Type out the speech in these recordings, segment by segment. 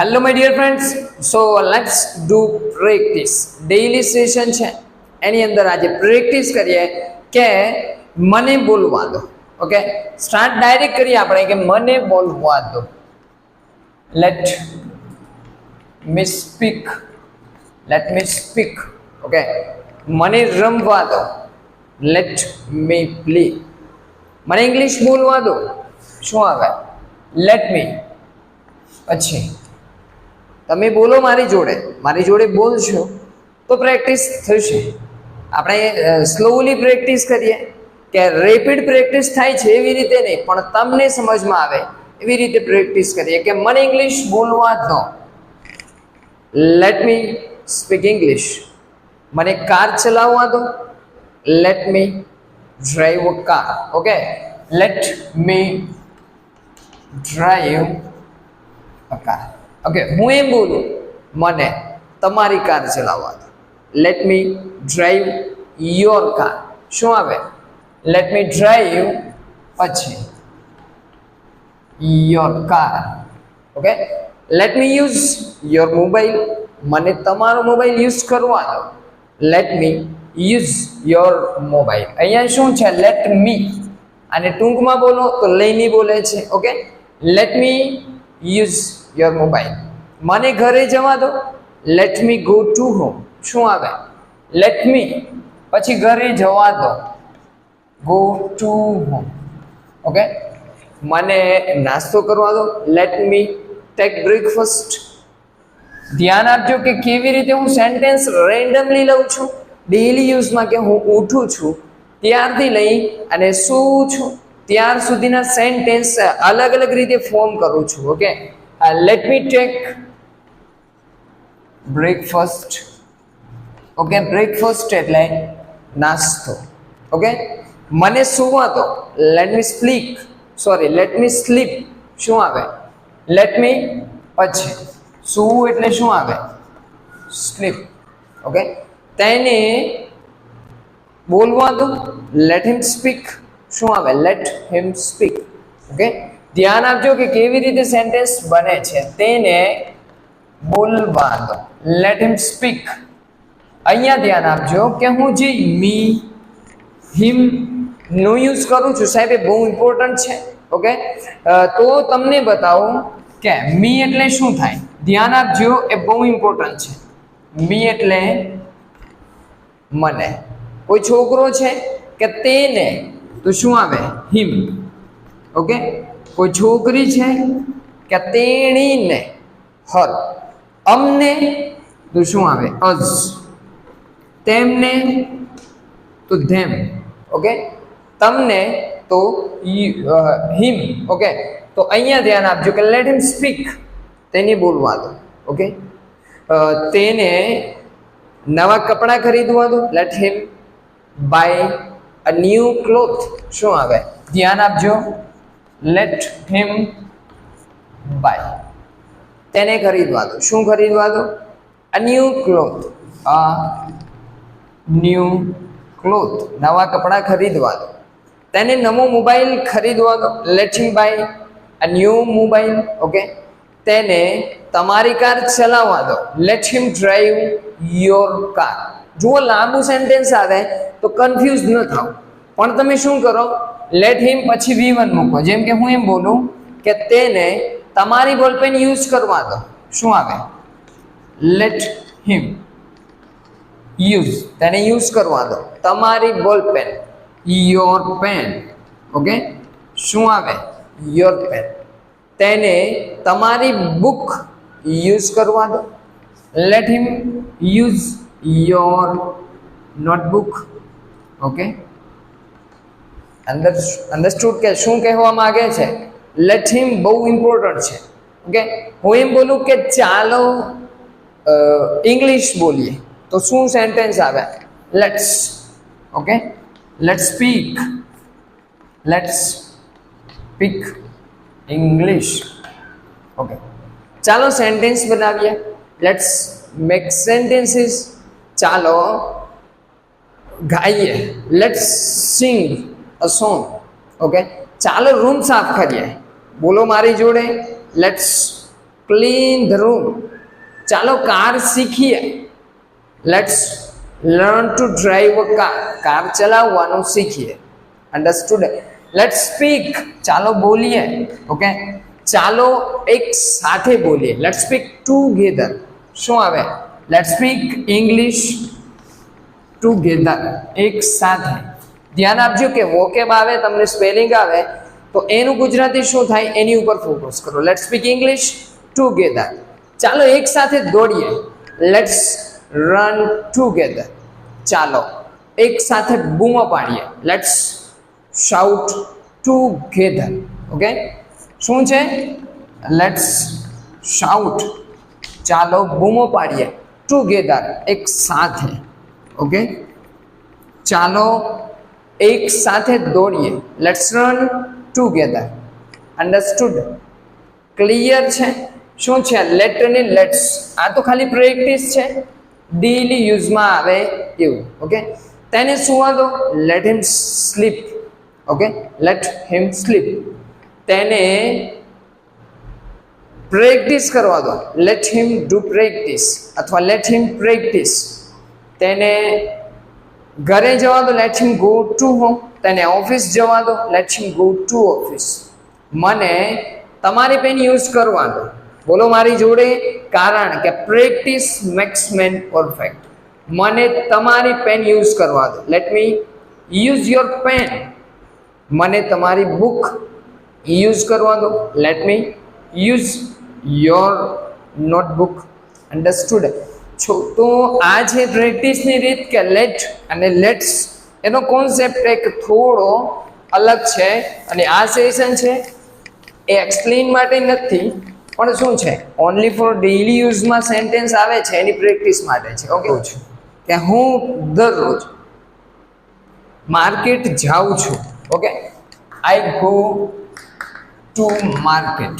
Hello my dear friends so let's do practice daily session છે. એની અંદર આજે પ્રેક્ટિસ કરીએ કે મને બોલવા દો. ઓકે સ્ટાર્ટ ડાયરેક્ટ કરીએ આપણે કે મને બોલવા દો. Let me speak let me speak okay મને રમવા દો. લેટ મી પ્લે મને ઇંગ્લિશ બોલવા દો. શું આવે? લેટ મી પછી તમે બોલો મારી જોડે. મારી જોડે બોલશો તો પ્રેક્ટિસ થશે. આપણે સ્લોલી પ્રેક્ટિસ કરીએ કે રેપિડ પ્રેક્ટિસ થાય છે એવી રીતે નહીં, પણ તમને સમજમાં આવે એવી રીતે પ્રેક્ટિસ કરીએ કે મને ઇંગ્લિશ બોલવા દો. લેટ મી સ્પીક ઇંગ્લિશ મને કાર ચલાવવા દો. Let me drive car okay let me drive car okay હું એમ બોલું, મને તમારી કાર ચલાવવા દો. Let me drive your car શું આવે? લેટ મી ડ્રાઈવ પછી your car okay let me use your mobile મને તમારો મોબાઈલ યુઝ કરવા દો. Let me use your mobile અહીંયા શું છે? લેટ મી અને ટૂંકમાં બોલો તો લઈને બોલે છે. Okay let me use your mobile મને ઘરે જવા દો. Let me go to home શું આવે? લેટ મી પછી ઘરે જવા દો. ગો ટુ હોમ ઓકે મને નાસ્તો કરવા દો. લેટ મી ટેક બ્રેકફાસ્ટ ધ્યાન આપજો કે કેવી રીતે હું સેન્ટેન્સ રેન્ડમલી લઉં છું. ડેઈલી યુઝમાં કે હું ઉઠું છું, ત્યારથી લઈ અને શું છું. ત્યાર સુધીના સેન્ટેન્સ અલગ અલગ રીતે ફોર્મ કરું છું. Okay let me take breakfast okay breakfast એટલે નાસ્તો ઓકે મને સુવા દો. Let me sleep sorry let me sleep શું આવે? લેટ મી પછી. સૂવું એટલે શું આવે? સ્લીપ ઓકે તેને બોલવા દો. લેટ હિમ સ્પીક શું આવે? લેટ હિમ સ્પીક ઓકે ધ્યાન આપજો કે કેવી રીતે સેન્ટેન્સ બને છે. તેને બોલવા દો લેટ હિમ સ્પીક અહીંયા ધ્યાન આપજો કે હું જે મી હિમ નો યુઝ કરું છું, સાહેબ, એ બહુ ઇમ્પોર્ટન્ટ છે. ઓકે તો તમને બતાવું કે મી એટલે શું થાય? ધ્યાન આપજો, એ બહુ ઇમ્પોર્ટન્ટ છે. મી એટલે મને. કોઈ છોકરો છે કે તેને, તો શું આવે? હિમ ઓકે કોઈ છોકરી છે કે તેણીને હર અમને તો શું આવે? અઝ. તેમને તો ધેમ. ઓકે? તમને તો હિમ. ઓકે? તો અહીંયા ધ્યાન આપજો કે લેટ હિમ સ્પીક તેને બોલવા દો. ઓકે? તેને નવા કપડાં ખરીદવા દો. Let him buy a new cloth શું આવે? ધ્યાન આપજો. લેટ હિમ બાય તેને ખરીદવા દો. શું ખરીદવા દો? A new cloth a new cloth નવા કપડાં ખરીદવા દો. તેને નવો મોબાઈલ ખરીદવા દો. Let him buy a new mobile okay તેને તમારી કાર ચલાવવા દો. Let him drive your car જુઓ, લાંબુ સેન્ટેન્સ આવે તો કન્ફ્યુઝ ન થાવ પણ તમે શું કરો? લેટ હિમ પછી વી વન મૂકો. જેમ કે હું એમ બોલું કે તેને તમારી બોલપેન યુઝ કરવા દો. શું આવે? લેટ હિમ યુઝ તેને યુઝ કરવા દો. તમારી બોલપેન યોર પેન ઓકે શું આવે? યોર પેન તેને તમારી બુક યુઝ કરવા દો. Let him use your notebook okay અંદર અન્ડરસ્ટુડ કે શું કહેવા માંગે છે? લેટ હિમ બહુ ઇમ્પોર્ટન્ટ છે. ઓકે હું એમ બોલું કે ચાલો ઇંગ્લિશ બોલીએ. તો શું સેન્ટેન્સ આવે? Let's okay let speak let's speak English okay ચાલો સેન્ટેન્સ બનાવીએ. લેટ્સ મેક સેન્ટેન્સીસ ચાલો ગાઈએ. Let's sing a song okay ચાલો રૂમ સાફ કરીએ બોલો મારી જોડે લેટ્સ ક્લીન ધ રૂમ ચાલો કાર શીખીએ let's learn to drive a car car ચલાવવાનું શીખીએ અન્ડરસ્ટુડ લેટ્સ સ્પીક ચાલો બોલીએ ઓકે ચાલો એક સાથે બોલીએ લેટ્સ સ્પીક ટુગેધર શું આવે લેટ્સ સ્પીક ઇંગ્લિશ ટુગેધર એક સાથે ધ્યાન આપજો કે વોકેબ આવે, તમને સ્પેલિંગ આવે, તો એનું ગુજરાતી શું થાય એની ઉપર ફોકસ કરો. લેટ સ્પીક ઇંગ્લિશ ટુગેધર ચાલો એક સાથે દોડીએ. લેટ્સ રન ટુગેધર ચાલો, એક સાથે બૂમો પાડીએ. લેટ્સ શાઉટ ટુગેધર ઓકે શું છે? લેટ્સ શાઉટ ચાલો, બૂમો પાડીએ. ટુગેધર એક સાથે. ઓકે ચાલો એક સાથે દોડીએ. Let's run together understood clear છે? શું છે? લેટ ને લેટ્સ આ તો ખાલી પ્રેક્ટિસ છે. ડેલી યુઝમાં આવે એવું. ઓકે તેને સુવા દો let him sleep okay let him sleep તેને પ્રેક્ટિસ કરવા દો. લેટ હિમ ડુ પ્રેક્ટિસ અથવા લેટ હિમ પ્રેક્ટિસ તેને ઘરે જવા દો let him go to home તેને ઓફિસ જવા દો let him go to office મને તમારી પેન યુઝ કરવા દો. બોલો મારી જોડે, કારણ કે પ્રેક્ટિસ મેક્સ મેન પરફેક્ટ મને તમારી પેન યુઝ કરવા દો. Let me use your pen મને તમારી બુક યુઝ કરવા દો. Let me use your notebook understood છો? તો આ છે પ્રેક્ટિસની રીત કે લેટ અને લેટ્સ એનો કોન્સેપ્ટ એક થોડો અલગ છે. અને આ સેશન છે એ એક્સપ્લેન માટે નથી પણ શું છે? ઓનલી ફોર ડેઈલી યુઝમાં સેન્ટેન્સ આવે છે એની પ્રેક્ટિસ માટે છે. ઓકે કે હું દરરોજ માર્કેટ જાઉં છું. Okay I go to market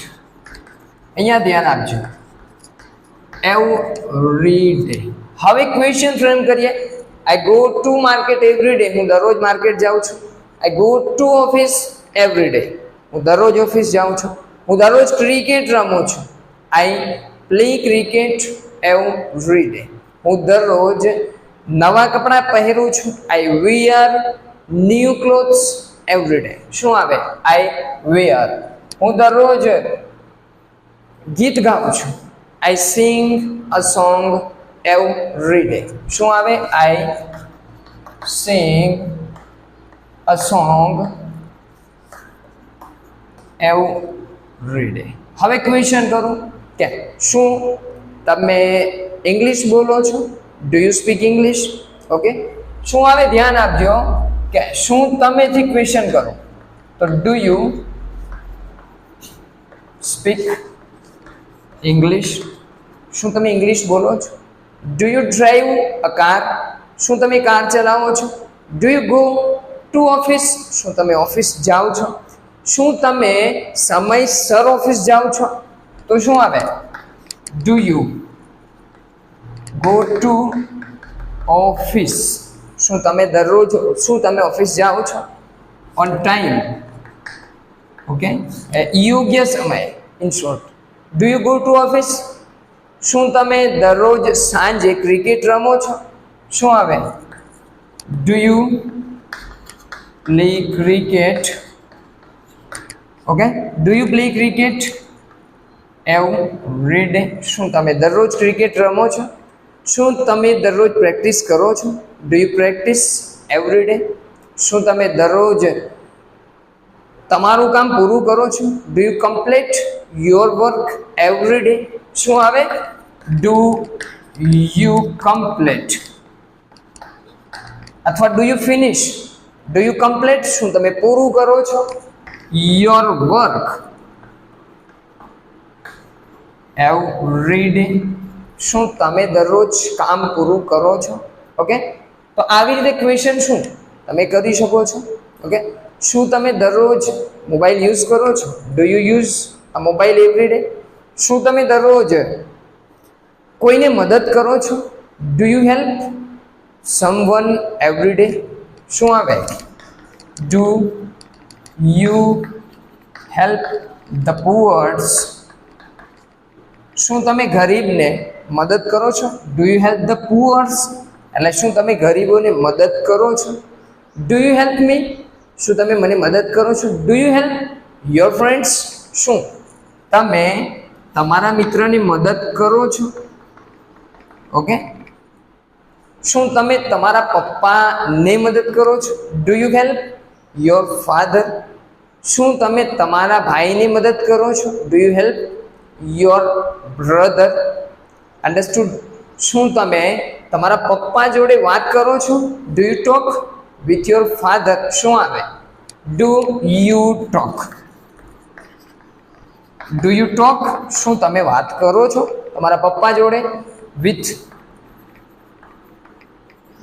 અહીંયા ધ્યાન આપજો. એવરી ડે હવે ક્વેશ્ચન ફ્રેમ કરીએ. I go to market every day હું દરરોજ માર્કેટ જાઉં છું. I go to office every day હું દરરોજ ઓફિસ જાઉં છું. હું દરરોજ ક્રિકેટ રમું છું. I play cricket every day હું દરરોજ નવા કપડાં પહેરું છું. I wear new clothes every day શું આવે? આઈ વિયર હું દરરોજ ગીત ગાઉં છું. I sing a song every day શું આવે? I sing a song every day હવે ક્વેશ્ચન કરું કે શું તમે ઇંગ્લિશ બોલો છો? Do you speak English okay શું આવે? ધ્યાન આપજો કે શું તમેથી ક્વેશ્ચન કરો, તો ડુ યુ સ્પીક ઇંગ્લિશ શું તમે ઇંગ્લિશ બોલો છો? Do you drive a car શું તમે કાર ચલાવો છો? Do you go to office શું તમે ઓફિસ જાઓ છો? શું તમે સમયસર ઓફિસ જાઓ છો? તો શું આવે? Do you go to office શું તમે દરરોજ, શું તમે ઓફિસ જાઓ છો? ઓન ટાઈમ ઓકે યોગ્ય સમય. In short do you go to office શું તમે દરરોજ સાંજે ક્રિકેટ રમો છો? શું આવે? Do you play cricket okay do you play cricket every day શું તમે દરરોજ ક્રિકેટ રમો છો? શું તમે દરરોજ પ્રેક્ટિસ કરો છો? Do you practice every day શું તમે દરરોજ તમારું કામ પૂરું કરો છો? Do you complete your work every day શું આવે? ડુ યુ કમ્પ્લીટ અથવા do you finish do you complete શું તમે પૂરું કરો છો? યોર વર્ક એવરી ડે શું તમે દરરોજ કામ પૂરું કરો છો? ઓકે તો આવી રીતે ક્વેશ્ચન શું? તમે કરી શકો છો? ઓકે શું તમે દરરોજ મોબાઈલ યુઝ કરો છો? Do you use a mobile every day શું તમે દરરોજ કોઈને મદદ કરો છો? Do you help someone every day શું આવે do you help the poors શું તમે ગરીબને મદદ કરો છો? Do you help the poors એટલે શું તમે ગરીબોને મદદ કરો છો? ડુ યુ હેલ્પ મી શું તમે મને મદદ કરો છો? Do you help your friends શું? તમે તમારા મિત્રની મદદ કરો છો? ઓકે શું તમે તમારા પપ્પાને મદદ કરો છો? Do you help your father શું તમે તમારા ભાઈને મદદ કરો છો? Do you help your brother understood શું તમે તમારા પપ્પા જોડે વાત કરો છો? Do you talk with your father શું આવે? Do you talk do you talk શું તમે વાત કરો છો? તમારા પપ્પા જોડે? With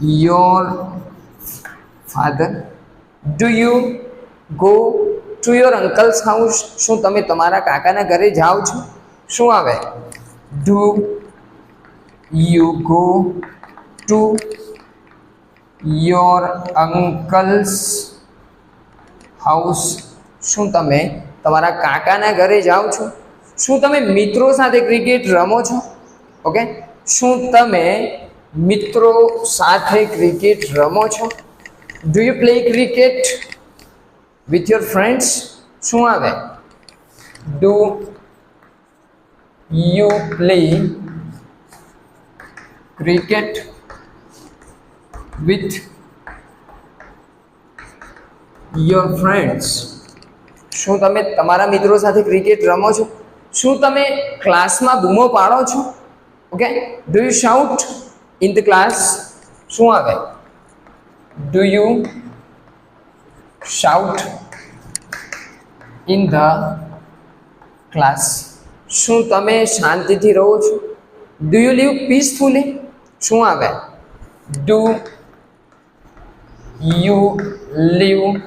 your father do you go to your uncle's house શું તમે તમારા કાકાના ઘરે જાઓ છો? શું આવે? Do you go to your uncle's house શું તમે તમારા કાકાના ઘરે જાઓ છો? શું તમે મિત્રો સાથે ક્રિકેટ રમો છો? ઓકે શું તમે મિત્રો સાથે ક્રિકેટ રમો છો? Do you play cricket with your friends શું આવે? Do you play cricket with your friends શું તમે તમારા મિત્રો સાથે ક્રિકેટ રમો છો? શું તમે ક્લાસમાં બૂમો પાડો છો? Okay do you shout in the class શું આવે? Do you shout in the class શું તમે શાંતિથી રહો છો? ડુ યુ લીવ પીસફુલી શું આવે? Do you live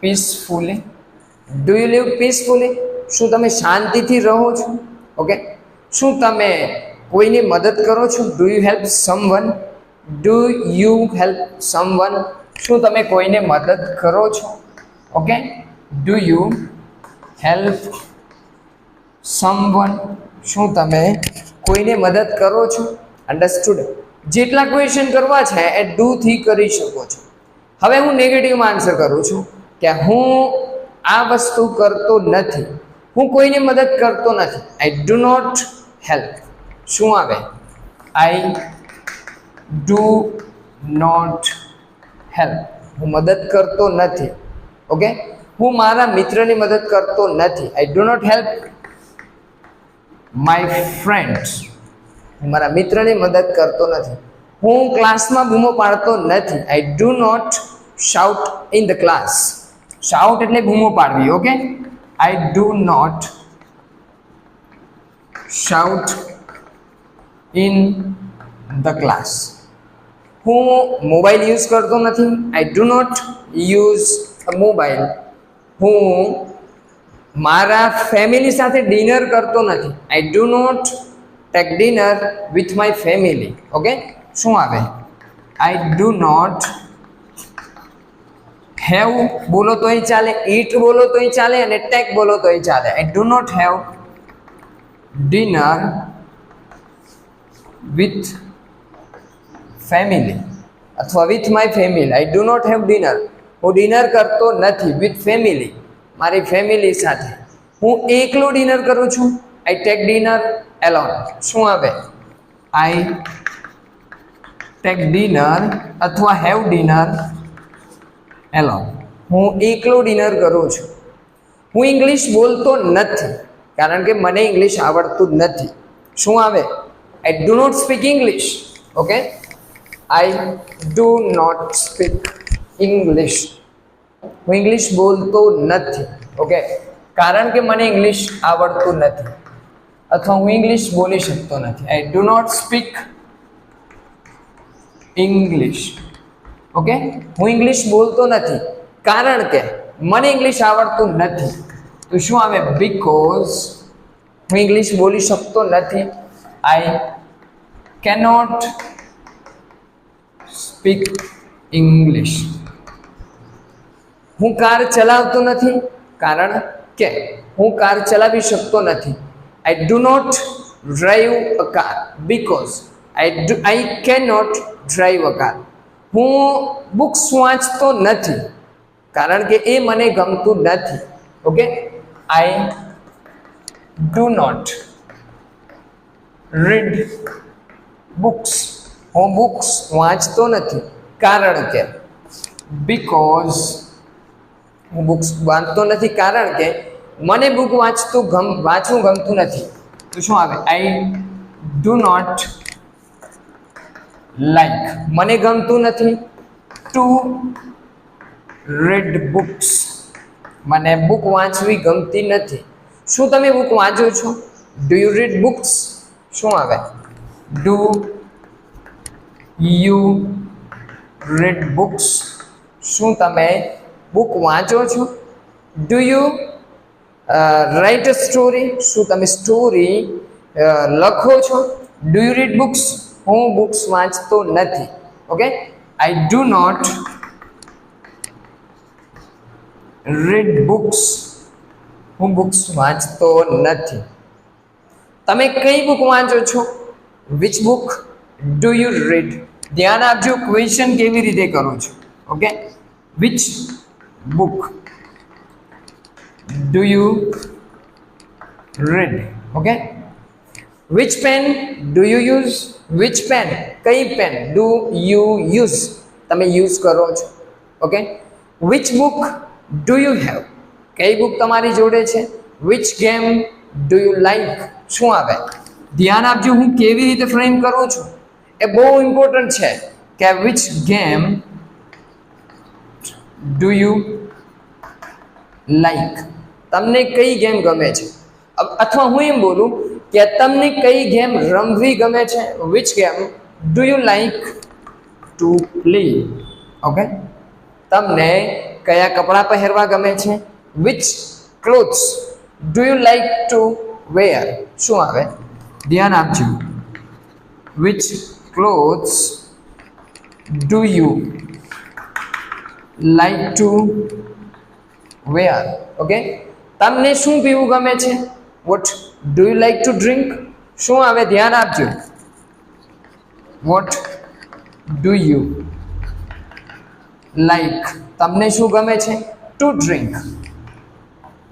peacefully do you live peacefully? શું તમે શાંતિથી રહો છો? ઓકે શું તમે કોઈની મદદ કરો છો? Do you help someone do you help someone શું તમે કોઈને મદદ કરો છો? Okay do you help someone શું તમે કોઈને મદદ કરો છો? અન્ડરસ્ટુડ જેટલા ક્વેશ્ચન કરવા છે, એ ડુથી કરી શકો છો. હવે હું નેગેટિવમાં આન્સર કરું છું કે હું આ વસ્તુ કરતો નથી. હું કોઈને મદદ કરતો નથી. આઈ ડુ નોટ હેલ્પ શું આવે? આઈ ડુ નોટ હેલ્પ હું મદદ કરતો નથી. ઓકે? હું મારા મિત્રની મદદ કરતો નથી. I do not help my friends મારા મિત્રને મદદ કરતો નથી. હું ક્લાસમાં બૂમો પાડતો નથી. I do not shout in the class shout એટલે બૂમો પાડવી okay I do not shout in the class હું મોબાઈલ યુઝ કરતો નથી. I do not use mobile હું મારા ફેમિલી સાથે ડિનર કરતો નથી. I do not take dinner with my family okay શું આવે? આઈ ડુ નોટ હેવ બોલો તોય ચાલે. ઈટ બોલો તોય ચાલે અને ટેક બોલો તોય ચાલે. I do not have dinner with family અથવા with my family I do not have dinner હું ડિનર કરતો નથી. વિથ ફેમિલી મારી ફેમિલી સાથે. હું એકલો ડિનર કરું છું? I take dinner alone. શું આવે? આઈ ટેક ડિનર અથવા હેવ ડિનર? એલોન. હું એકલો ડિનર કરું છું. હું ઇંગ્લિશ બોલતો નથી, કારણ કે મને ઇંગ્લિશ આવડતું જ નથી. શું આવે? I do not speak English okay I do not speak English હું ઇંગ્લિશ બોલતો નથી. ઓકે કારણ કે મને ઇંગ્લિશ આવડતું નથી. અથવા હું ઇંગ્લિશ બોલી શકતો નથી I do not speak English okay હું ઇંગ્લિશ બોલતો નથી કારણ કે મને ઇંગ્લિશ આવડતું નથી તો શું આવે બીકોઝ હું ઇંગ્લિશ બોલી શકતો નથી આઈ કેનોટ સ્પીક ઇંગ્લિશ હું કાર ચલાવતો નથી કારણ કે હું કાર ચલાવી શકતો નથી I do not drive a car because I do I can not drive car. હું બુક્સ વાંચતો નથી, કારણ કે એ મને ગમતું નથી. Okay I do not read books હું બુક્સ વાંચતો નથી. કારણ કે બીકોઝ હું બુક્સ વાંચતો નથી, કારણ કે મને બુક વાંચતું ગમ, વાંચવું ગમતું નથી. તો શું આવે? આઈ ડુ નોટ લાઈક મને ગમતું નથી. ટુ રીડ બુક્સ મને બુક વાંચવી ગમતી નથી. શું તમે બુક વાંચો છો? ડુ યુ રીડ બુક્સ શું આવે? ડુ યુ રીડ બુક્સ શું તમે બુક વાંચો છો? ડુ યુ રાઇટ સ્ટોરી શું તમે સ્ટોરી લખો છો? ડુ યુ રીડ બુક્સ હું બુક્સ વાંચતો નથી. Okay I do not read books હું બુક્સ વાંચતો નથી. તમે કઈ બુક વાંચો છો? Which book do you read ધ્યાન આપજો ક્વેશ્ચન કેવી રીતે કરો છો? Okay which book do you read? Okay which pen do you use which pen કઈ પેન ડુ યુ યુઝ તમે યુઝ કરો છો. Okay which book do you have કઈ બુક તમારી જોડે છે? Which game do you like શું આવે? ધ્યાન આપજો, હું કેવી રીતે ફ્રેમ કરું છું? એ બહુ ઇમ્પોર્ટન્ટ છે કે which game do you like તમને કઈ ગેમ ગમે છે? અથવા હું એમ બોલું કે તમને કઈ ગેમ રમવી ગમે છે? Which game do you like to play okay તમને કયા કપડાં પહેરવા ગમે છે? Which clothes do you like to wear શું આવે? ધ્યાન આપજો. Which clothes do you like to wear okay તમને શું પીવું ગમે છે? What do you like to drink શું આવે? ધ્યાન આપજો. વોટ ડુ યુ લાઈક તમને શું ગમે છે? To drink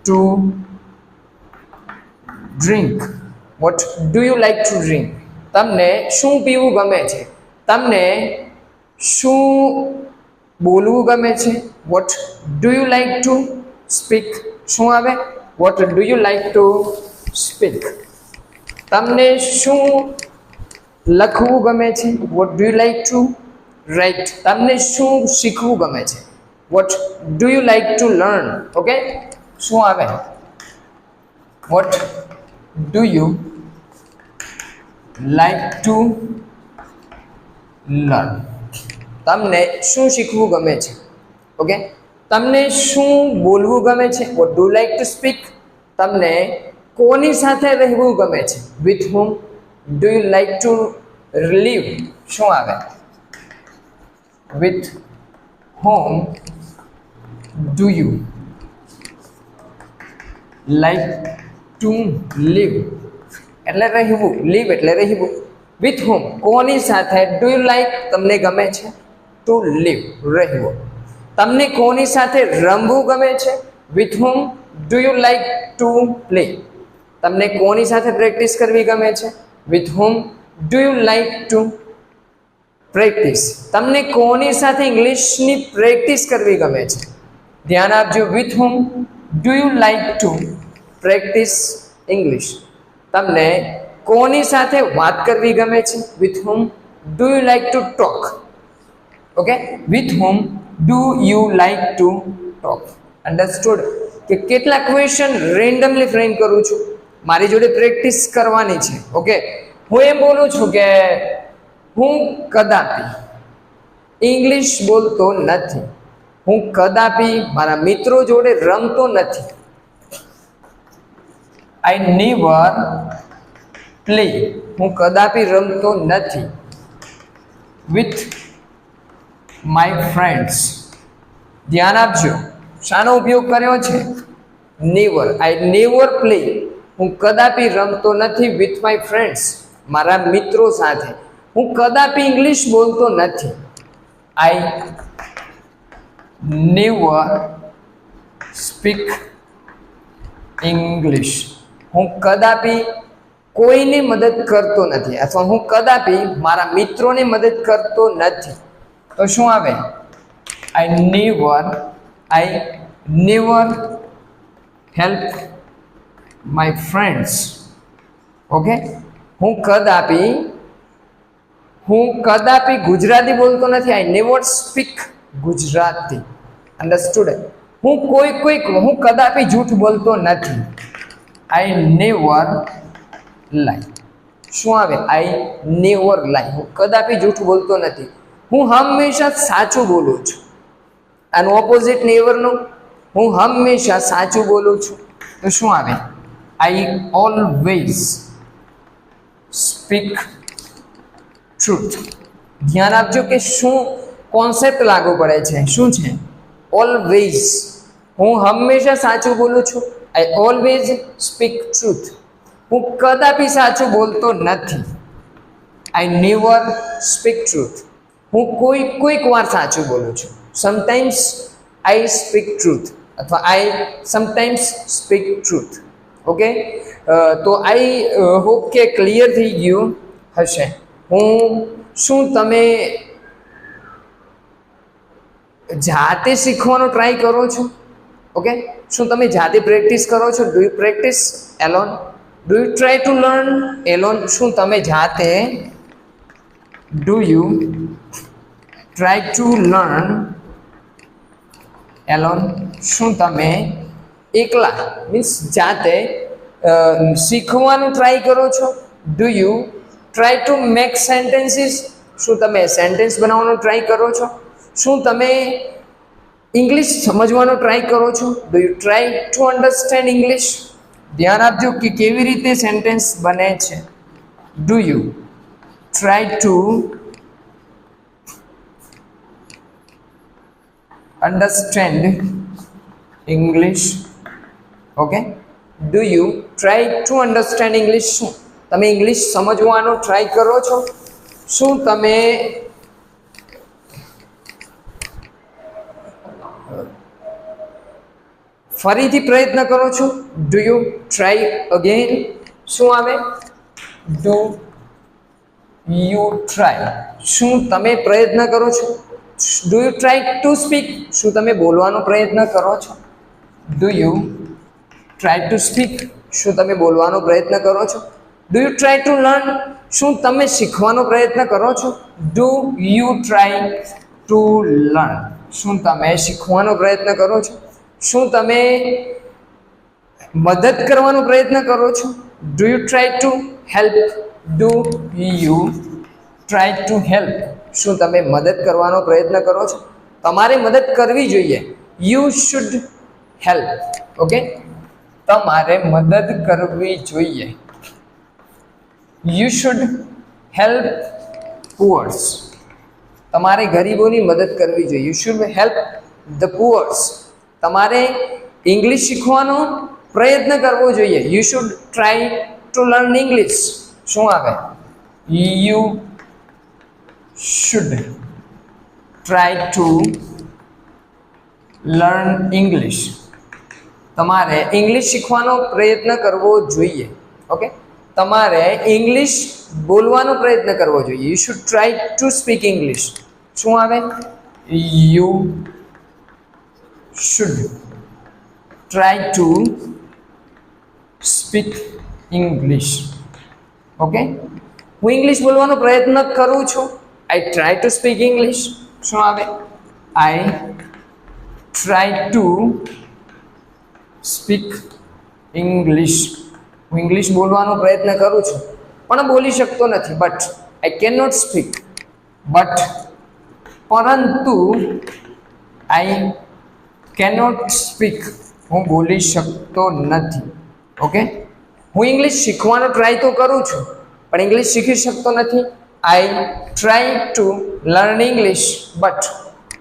to drink what do you like to drink તમને શું પીવું ગમે છે? તમને શું બોલવું ગમે છે? What do you like to speak શું આવે? What do you like to speak તમને શું લખવું ગમે છે? What do you like to write તમને શું શીખવું ગમે છે? What do you like to learn okay શું આવે? What do you like to learn તમને શું શીખવું ગમે છે? ઓકે તમને શું બોલવું ગમે છે? What do like to speak તમને કોની સાથે રહેવું ગમે છે? With whom do you like to live શું આવે? With whom do you like to live એટલે રહેવું લીવ એટલે રહેવું. વિથ હોમ કોની સાથે ડુ યુ લાઈક તમને ગમે છે? ટુ લીવ રહેવું. તમને કોની સાથે રમવું ગમે છે? With whom do you like to play તમને કોની સાથે પ્રેક્ટિસ કરવી ગમે છે? With whom do you like to practice તમને કોની સાથે ઇંગ્લિશની પ્રેક્ટિસ કરવી ગમે છે? ધ્યાન આપજો with whom do you like to practice English તમને કોની સાથે વાત કરવી ગમે છે? With whom do you like to talk okay with whom do you like to talk understood કે કેટલા ક્વેશ્ચન રેન્ડમલી ફ્રેમ કરું છું. મારી જોડે પ્રેક્ટિસ કરવાની છે. ઓકે હું એમ બોલું છું કે હું કદાપી ઇંગ્લિશ બોલતો નથી. હું કદાપી મારા મિત્રો જોડે રમતો નથી. આઈ નેવર પ્લે હું કદાપી રમતો નથી. વિથ માય ફ્રેન્ડ્સ ધ્યાન આપજો. શાનો ઉપયોગ કર્યો છે? નેવર આઈ નેવર પ્લે હું કદાપી રમતો નથી વિથ માય ફ્રેન્ડ્સ મારા મિત્રો સાથે. હું કદાપી ઇંગ્લિશ બોલતો નથી. આઈ નેવર સ્પીક ઇંગ્લિશ હું કદાપી કોઈની મદદ કરતો નથી. અથવા હું કદાપી મારા મિત્રોની મદદ કરતો નથી. તો શું આવે? I never I never help my friends okay હું કદાપી હું કદાપી ગુજરાતી બોલતો નથી. I never speak Gujarati. Understood હું કોઈ કોઈક, હું કદાપી જૂઠ બોલતો નથી. આઈ નેવર લાઈ શું આવે? આઈ નેવર લાઈ હું કદાપી જૂઠ બોલતો નથી. હું હંમેશા સાચું બોલું છું. આનું ઓપોઝિટ નેવરનું હું હંમેશા સાચું બોલું છું. તો શું આવે? આઈ ઓલવેઝ સ્પીક ટ્રુથ ધ્યાન આપજો કે શું કોન્સેપ્ટ લાગુ પડે છે. શું છે? ઓલવેઝ હું હંમેશા સાચું બોલું છું. આઈ ઓલવેઝ સ્પીક ટ્રુથ હું કદાપી સાચું બોલતો નથી. આઈ નેવર સ્પીક ટ્રુથ હું કોઈ, કોઈક વાર સાચું બોલું છું. સમટાઈમ્સ આઈ સ્પીક ટ્રુથ અથવા I sometimes speak truth okay તો આઈ હોપ કે ક્લિયર થઈ ગયું હશે. હું શું તમે જાતે શીખવાનો ટ્રાય કરો છો? ઓકે શું તમે જાતે પ્રેક્ટિસ કરો છો? Do you practice alone do you try to learn alone શું તમે જાતે do you try to learn alone શું તમે એકલા મીન્સ જાતે શીખવાનું ટ્રાય કરો છો? Do you try to make sentences શું તમે સેન્ટેન્સ બનાવવાનો ટ્રાય કરો છો? શું તમે ઇંગ્લિશ સમજવાનો ટ્રાય કરો છો? Do you try to understand English ધ્યાન આપજો કે કેવી રીતે સેન્ટેન્સ બને છે. Do you try to understand english, okay? Do you try to understand english? શું તમે ઇંગ્લિશ સમજવાનો ટ્રાય કરો છો? શું તમે, ફરીથી પ્રયત્ન કરો છો? ડુ યુ ટ્રાય અગેન શું આવે? ડુ યુ ટ્રાય શું તમે પ્રયત્ન કરો છો? Do you try to speak શું તમે બોલવાનો પ્રયત્ન કરો છો? Do you try to speak શું તમે બોલવાનો પ્રયત્ન કરો છો? Do you try to learn શું તમે શીખવાનો પ્રયત્ન કરો છો? Do you try to learn શું તમે શીખવાનો પ્રયત્ન કરો છો? શું તમે મદદ કરવાનો પ્રયત્ન કરો છો? Do you try to help do you try to help શું તમે મદદ કરવાનો પ્રયત્ન કરો છો? તમારે મદદ કરવી જોઈએ. યુ શુડ હેલ્પ ઓકે તમારે મદદ કરવી જોઈએ. યુ શુડ હેલ્પ પુઅર્સ તમારે ગરીબોની મદદ કરવી જોઈએ. You should help the poors તમારે ઇંગ્લિશ શીખવાનો પ્રયત્ન કરવો જોઈએ. You should try to learn English શું આવે? You should try to learn English તમારે ઇંગ્લિશ શીખવાનો પ્રયત્ન કરવો જોઈએ. ઓકે તમારે ઇંગ્લિશ બોલવાનો પ્રયત્ન કરવો જોઈએ. You should try to speak English શું આવે? You should try to speak English okay હું ઇંગ્લિશ બોલવાનો પ્રયત્ન કરું છું. I try to speak English શું આવે? I try to speak English હું ઇંગ્લિશ બોલવાનો પ્રયત્ન કરું છું. પણ બોલી શકતો નથી. But I can not speak but પરંતુ આઈ કેનોટ સ્પીક હું બોલી શકતો નથી. ઓકે હું ઇંગ્લિશ શીખવાનો ટ્રાય તો કરું છું, પણ ઇંગ્લિશ શીખી શકતો નથી. I try to learn English but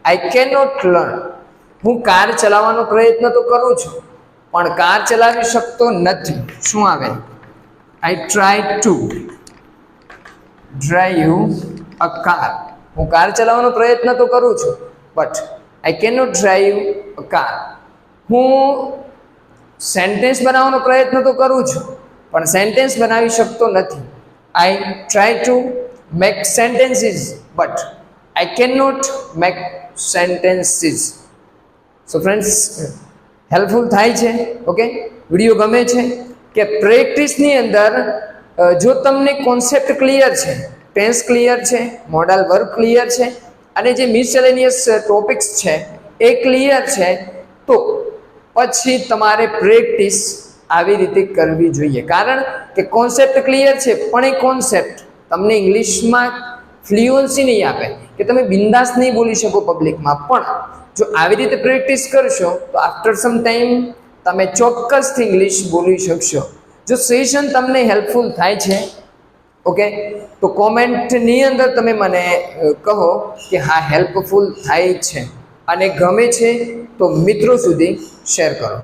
I cannot learn હું કાર ચલાવવાનો પ્રયત્ન તો કરું છું, પણ કાર ચલાવી શકતો નથી. શું આવે? I try to drive a car હું કાર ચલાવવાનો પ્રયત્ન તો કરું છું but I can not drive a car હું સેન્ટેન્સ બનાવવાનો પ્રયત્ન તો કરું છું પણ સેન્ટેન્સ બનાવી શકતો નથી. I try to make sentences but I can not make sentences so friends helpful થાય છે ઓકે વીડિયો ગમે છે કે પ્રેક્ટિસની અંદર જો તમને કોન્સેપ્ટ ક્લિયર છે ટેન્સ ક્લિયર છે મોડલ વર્ક ક્લિયર છે, અને જે મિસેલેનિયસ ટોપિક્સ છે, એ ક્લિયર છે, તો પછી તમારે પ્રેક્ટિસ આવી રીતે કરવી જોઈએ. કારણ કે કોન્સેપ્ટ ક્લિયર છે, પણ એ કોન્સેપ્ટ તમને ઇંગ્લિશમાં ફ્લુઅન્સી નહીં આપે. કે તમે બિંદાસ નહીં બોલી શકો પબ્લિકમાં પણ જો આવી રીતે પ્રેક્ટિસ કરશો, તો આફ્ટર સમ ટાઈમ તમે ચોક્કસથી ઇંગ્લિશ બોલી શકશો. જો સેશન તમને હેલ્પફુલ થાય છે, ઓકે, તો કોમેન્ટની અંદર તમે મને કહો કે હા હેલ્પફુલ થાય છે. અને ગમે છે, તો મિત્રો સુધી શેર કરો.